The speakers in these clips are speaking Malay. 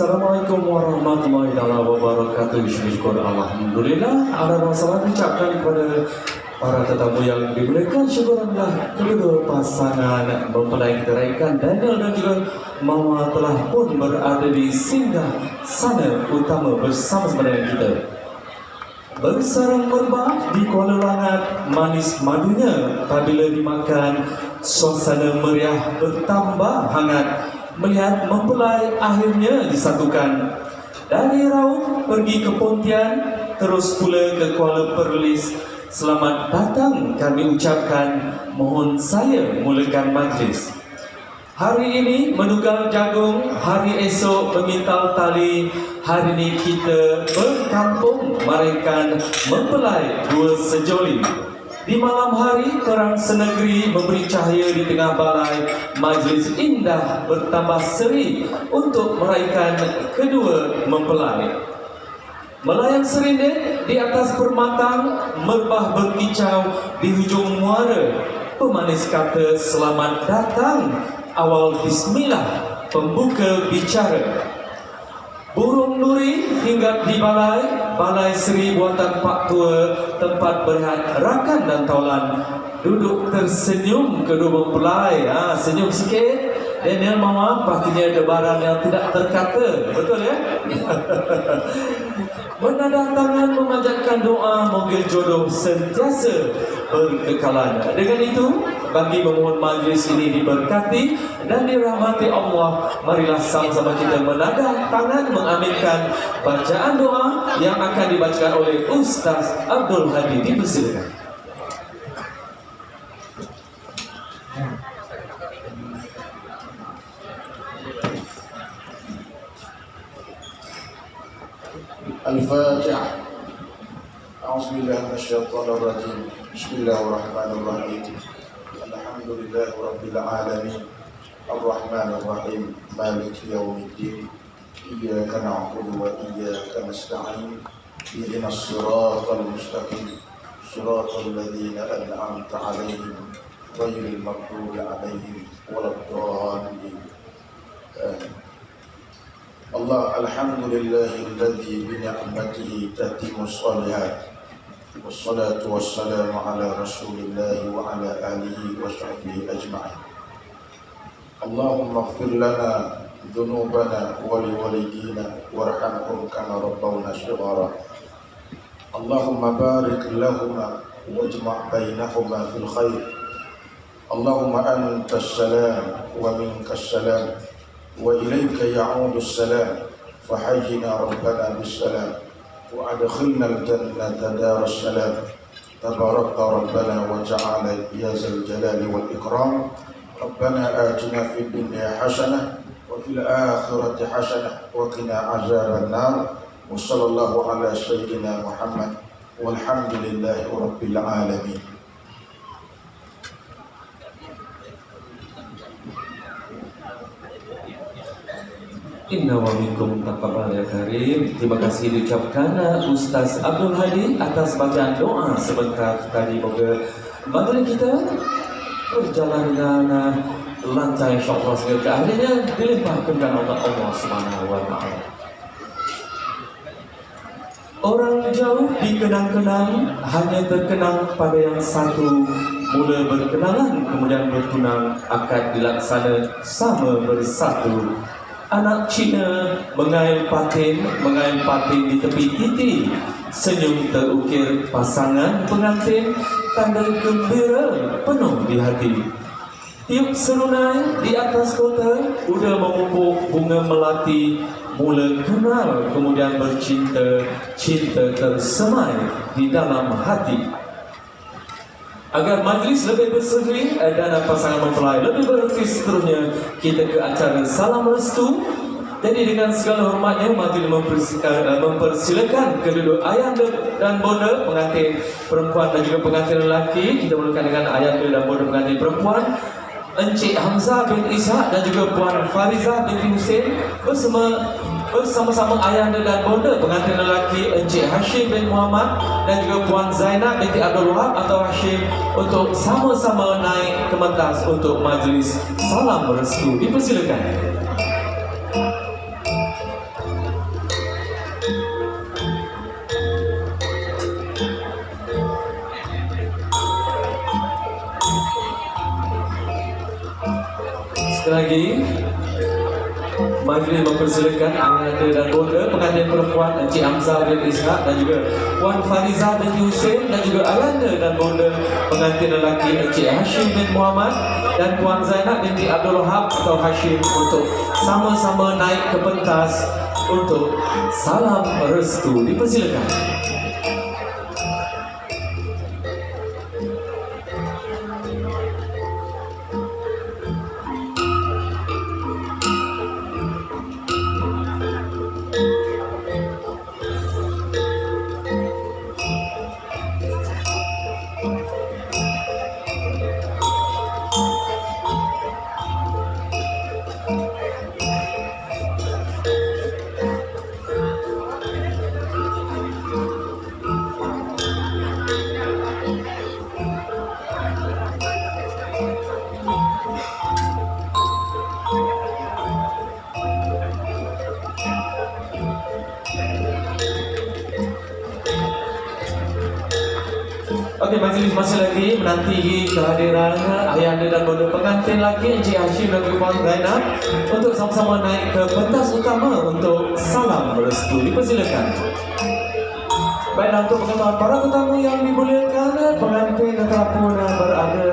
Assalamualaikum warahmatullahi wabarakatuh. Syukur Alhamdulillah. Ada masalah ucapkan kepada para tetamu yang dimuliakan. Syukurlah kedua pasangan mempelai kita raikan Daniel dan juga Mama telah pun berada di singgah sana utama bersama-sama dengan kita. Bersarang merbah di Kuala Langat manis madunya apabila dimakan suasana meriah bertambah hangat melihat mempelai akhirnya disatukan. Dari Raung pergi ke Pontian terus pula ke Kuala Perlis. Selamat datang kami ucapkan mohon saya mulakan majlis. Hari ini menugal jagung, hari esok memintal tali, hari ini kita berkampung meraikan mempelai dua sejoli. Di malam hari, terang senegeri memberi cahaya di tengah balai, majlis indah bertambah seri untuk meraikan kedua mempelai. Melayang serindit di atas permatang, merbah berkicau di hujung muara. Pemanis kata selamat datang, awal bismillah, pembuka bicara. Burung nuri hingga di balai, balai seri buatan Pak Tua, tempat berehat rakan dan taulan. Duduk tersenyum kedua mempelai, ha, senyum sikit. Daniel Mama pastinya ada barang yang tidak terkata, betul ya? Menadah tangan memanjatkan doa moga jodoh sentiasa berkekalan. Dengan itu, bagi memohon majlis ini diberkati dan dirahmati Allah, marilah sama-sama kita menadah tangan mengaminkan bacaan doa yang akan dibacakan oleh Ustaz Abdul Hadi. Dipersilakan. الفاتحة أعوذ بالله من الشيطان الرجيم بسم الله الرحمن الرحيم. الحمد لله رب العالمين. الرحمن الرحيم. مالك يوم الدين. إياك نعبد وإياك نستعين. اهدنا الصراط المستقيم. صراط الذين أنعمت عليهم غير المغضوب عليهم ولا الضالين. آمين. الله الحمد لله الذي بنعمته تتم الصالحات. والصلاة والسلام على رسول الله وعلى آله وصحبه أجمعين. اللهم اغفر لنا ذنوبنا ولوالدينا وارحمهم كما ربونا صغارا. اللهم بارك لهما واجمع بينهما في الخير. اللهم أنت السلام ومنك السلام. وإليك يعود السلام. فحينا ربنا بالسلام. وأدخلنا الجنة دار السلام. تبارك ربنا وتعالى يا ذا الجلال والإكرام. ربنا آتنا في الدنيا حسنة وفي الآخرة حسنة وقنا عذاب النار. وصلى الله على سيدنا محمد والحمد لله رب العالمين. Inna wa minkum taqabbal ya karim. Terima kasih diucapkan uh, Ustaz Abdul Hadi atas bacaan doa sebentar tadi moga majlis kita berjalan dengan uh, lancar insyaallah segala keahliannya dilimpahkan dengan Allah Allah Subhanahu wa taala. Orang jauh dikenang-kenang hanya terkenang pada yang satu Mula berkenalan kemudian bertunang Akad dilaksana sama bersatu Anak Cina mengail patin Mengail patin di tepi titi. Senyum terukir pasangan pengantin. Tanda gembira penuh di hati. Tiup serunai di atas kota. Udah memupuk bunga melati. Mula kenal kemudian bercinta Cinta tersemai di dalam hati Agar majlis lebih berseri dan pasangan mempelai lebih berhenti seterusnya Kita ke acara salam restu. Jadi dengan segala hormatnya Majlis mempersilakan, mempersilakan kedua ayah dan bonda pengantin perempuan dan juga pengantin lelaki. Kita mulakan dengan ayah dan bonda pengantin perempuan. Encik Hamzah bin Ishak dan juga Puan Fariza binti Hussein bersama bersama-sama ayah dan bonda pengantin lelaki Encik Hashim bin Muhammad dan juga Puan Zainab binti Abdul Wahab atau Hashim untuk sama-sama naik ke pentas untuk majlis salam restu dipersilakan. Sekali lagi Majlis mempersilakan Ayahanda dan Bonda Pengantin perempuan Encik Hamzah bin Ishak Dan juga Puan Fariza bin Hussein Dan juga Ayahanda dan Bonda Pengantin lelaki Encik Hashim bin Muhammad Dan Puan Zainab binti Abdul Wahab Atau Hashim Untuk sama-sama naik ke pentas Untuk salam restu. Dipersilakan Okey, majlis masih lagi menanti kehadiran ayahanda dan bonda pengantin lagi Encik Hashim dan Puan Zainab untuk sama-sama naik ke pentas utama untuk salam restu. Dipersilakan. Baiklah untuk pengetahuan para tetamu yang dimuliakan, pengantin telah pun berada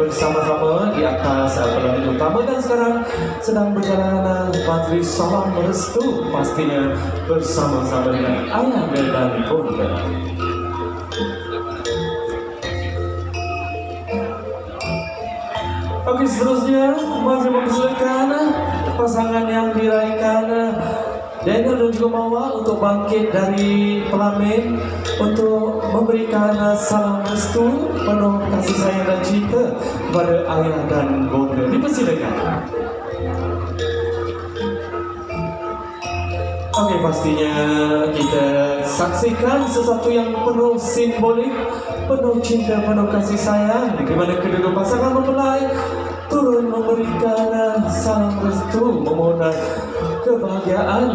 bersama-sama di atas pelaminan utama dan sekarang sedang berjalan majlis salam restu pastinya bersama-sama dengan ayahanda dan bonda. Okey, seterusnya mari mempersilakan pasangan yang diraikan Daniel dan juga Mawa untuk bangkit dari pelamin untuk memberikan salam restu penuh kasih sayang dan cinta kepada ayah dan bonda. Dipersilakan. Okey, pastinya kita saksikan sesuatu yang penuh simbolik, penuh cinta, penuh kasih sayang di mana kedua pasangan mempelai turun memberikan salam restu memohon kebahagiaan.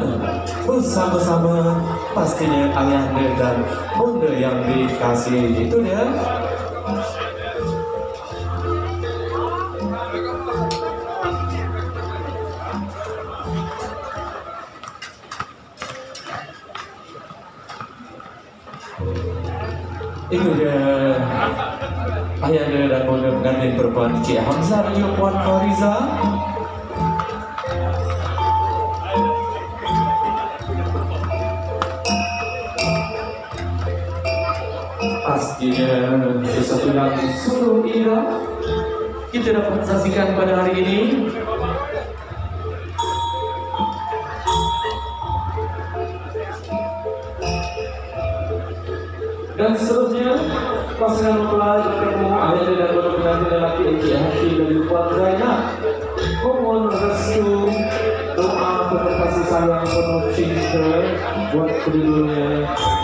Bersama-sama pastinya ayahanda dan bunda yang dikasihi. Itu dia ayahanda dan bunda pengantin perempuan Cik Hamzah dan juga Puan Fariza. Pastinya sesuatu yang sungguh indah kita dapat saksikan pada hari ini. Dan seterusnya pasangan mempelai bertemu ayah dan bunda pengantin lelaki Encik Hashim dan Puan Zainab memohon restu doa kasih. sayang penuh cinta buat kedudukannya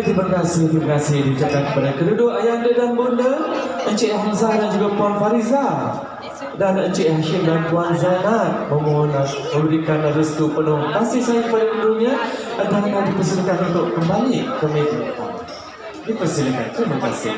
Okey, terima kasih, terima kasih diucapkan kepada kedua ayahanda dan bunda Encik Hamzah dan juga Puan Fariza. Dan Encik Hashim dan Puan Zainab memohon memberikan restu penuh kasih sayang kepada keduanya dan dipersilakan untuk kembali ke meja. Dipersilakan. Terima kasih